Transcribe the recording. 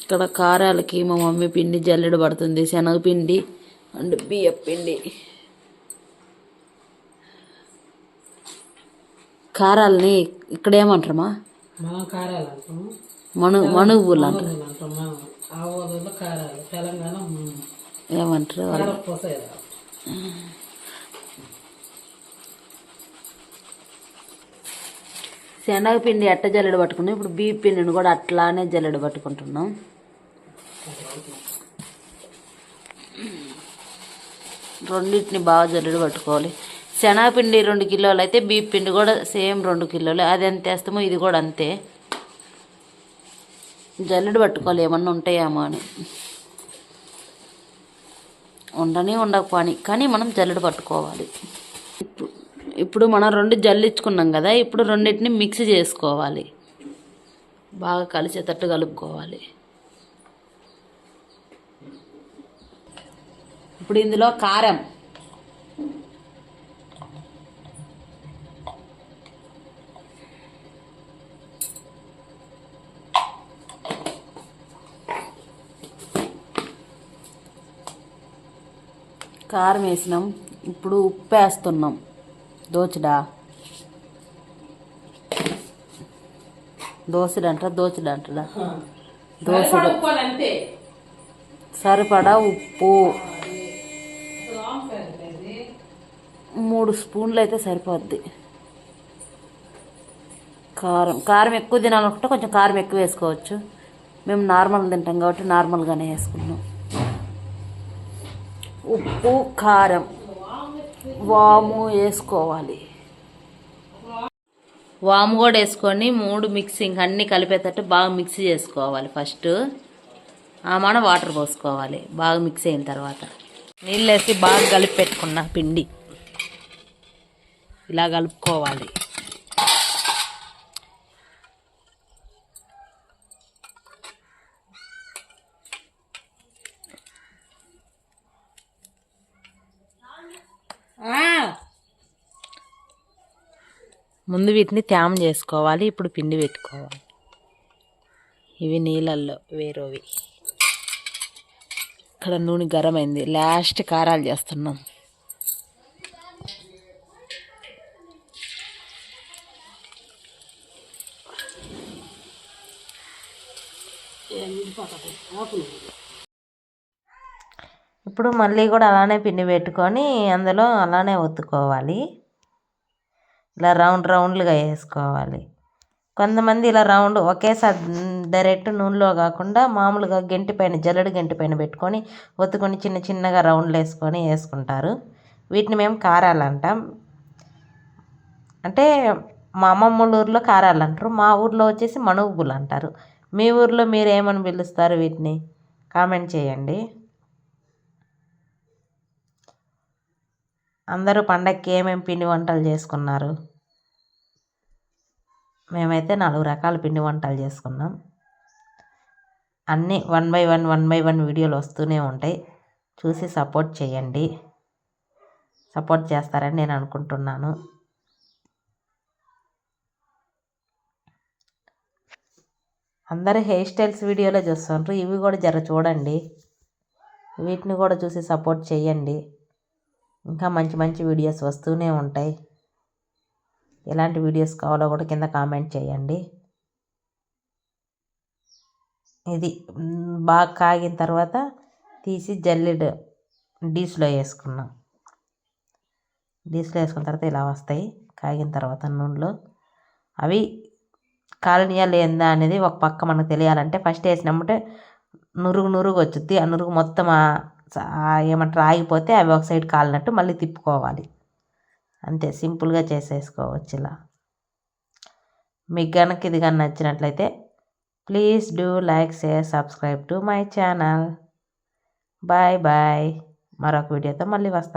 ఇక్కడ కారాలకి మా మమ్మీ పిండి జల్లెడ పడుతుంది శనగపిండి అండ్ బియ్య పిండి. కారాలని ఇక్కడ ఏమంటారమ్మా మనం మనుగులు ఏమంటారు. శనగపిండి ఎట్ట జల్లెడ పట్టుకున్నాం ఇప్పుడు బియ్య పిండిని కూడా అట్లానే జల్లెడ పట్టుకుంటున్నాం. రెండింటిని బాగా జల్లుడు పట్టుకోవాలి. శనగపిండి రెండు కిలోలు అయితే బియ్య పిండి కూడా సేమ్ రెండు కిలోలు. అది ఎంత వేస్తామో ఇది కూడా అంతే. జల్లుడు పట్టుకోవాలి ఏమన్నా ఉంటాయేమో అని. ఉండని ఉండకపోని కానీ మనం జల్లుడు పట్టుకోవాలి. ఇప్పుడు ఇప్పుడు మనం రెండు జల్లించుకున్నాం కదా ఇప్పుడు రెండింటిని మిక్స్ చేసుకోవాలి. బాగా కలిసేటట్టు కలుపుకోవాలి. ఇప్పుడు ఇందులో కారం. కారం వేసినాం. ఇప్పుడు ఉప్పు వేస్తున్నాం. దోచడా? దోసడంట దోచడంటడా అంతే సరిపడా ఉప్పు. మూడు స్పూన్లు అయితే సరిపోద్ది. కారం కారం ఎక్కువ తినాలనుకుంటే కొంచెం కారం ఎక్కువ వేసుకోవచ్చు. మేము నార్మల్ తింటాం కాబట్టి నార్మల్గానే వేసుకున్నాం ఉప్పు కారం వాము వేసుకోవాలి. వాము కూడా వేసుకొని మూడు మిక్సింగ్ అన్నీ కలిపేటట్టు బాగా మిక్స్ చేసుకోవాలి ఫస్ట్. ఆ మన వాటర్ పోసుకోవాలి. బాగా మిక్స్ అయిన తర్వాత. నీళ్ళు వేసి బాగా కలిపి పెట్టుకున్న పిండి. ఇలా కలుపుకోవాలి. ముందు వీటిని త్యామం చేసుకోవాలి ఇప్పుడు పిండి పెట్టుకోవాలి. ఇవి నీళ్ళల్లో వేరేవి. ఇక్కడ నూనె గరం అయింది లాస్ట్ కారాలు చేస్తున్నాం. ఇప్పుడు మళ్ళీ కూడా అలానే పిండి పెట్టుకొని అందులో అలానే ఒత్తుకోవాలి. ఇలా రౌండ్ రౌండ్లుగా వేసుకోవాలి. కొంతమంది ఇలా రౌండ్ ఒకేసారి డైరెక్ట్ నూనెలో కాకుండా మామూలుగా గెంటి పైన జల్లెడ గెంటి పైన పెట్టుకొని ఒత్తుకొని చిన్న చిన్నగా రౌండ్లు వేసుకొని వేసుకుంటారు. వీటిని మేము కారాలు అంటాం అంటే మా అమ్మమ్మ ఊర్లో కారాలు అంటారు మా ఊర్లో వచ్చేసి మణుగులు అంటారు. మీ ఊర్లో మీరు ఏమని పిలుస్తారు వీటిని? కామెంట్ చేయండి. అందరూ పండక్కి ఏమేమి పిండి వంటలు చేసుకున్నారు? మేమైతే నాలుగు రకాల పిండి వంటలు చేసుకున్నాం. అన్నీ one by one one by one వీడియోలు వస్తూనే ఉంటాయి. చూసి సపోర్ట్ చేయండి. సపోర్ట్ చేస్తారని నేను అనుకుంటున్నాను. అందరూ హెయిర్ స్టైల్స్ వీడియోలో చూస్తుంటారు ఇవి కూడా జర చూడండి. వీటిని కూడా చూసి సపోర్ట్ చేయండి. ఇంకా మంచి మంచి వీడియోస్ వస్తూనే ఉంటాయి. ఎలాంటి వీడియోస్ కావాలో కూడా కింద కామెంట్ చేయండి. ఇది బాగా కాగిన తర్వాత తీసి జల్లెడు డీస్లో వేసుకున్నాం. డీస్లో వేసుకున్న తర్వాత ఇలా వస్తాయి. కాగిన తర్వాత నూనెలో. అవి కాలనీయా లేదా అనేది ఒక పక్క మనకు తెలియాలంటే ఫస్ట్ వేసినప్పుడే నురుగు నురుగు వచ్చుద్ది. ఆ నురుగు మొత్తం ఏమంటారు ఆగిపోతే అవి ఒక సైడ్ కాలినట్టు మళ్ళీ తిప్పుకోవాలి. అంతే సింపుల్గా చేసేసుకోవచ్చు ఇలా. మీకు కనుక ఇది కానీ నచ్చినట్లయితే please do like share subscribe to my channel. Bye bye. మరొక వీడియోతో మళ్ళీ వస్తాను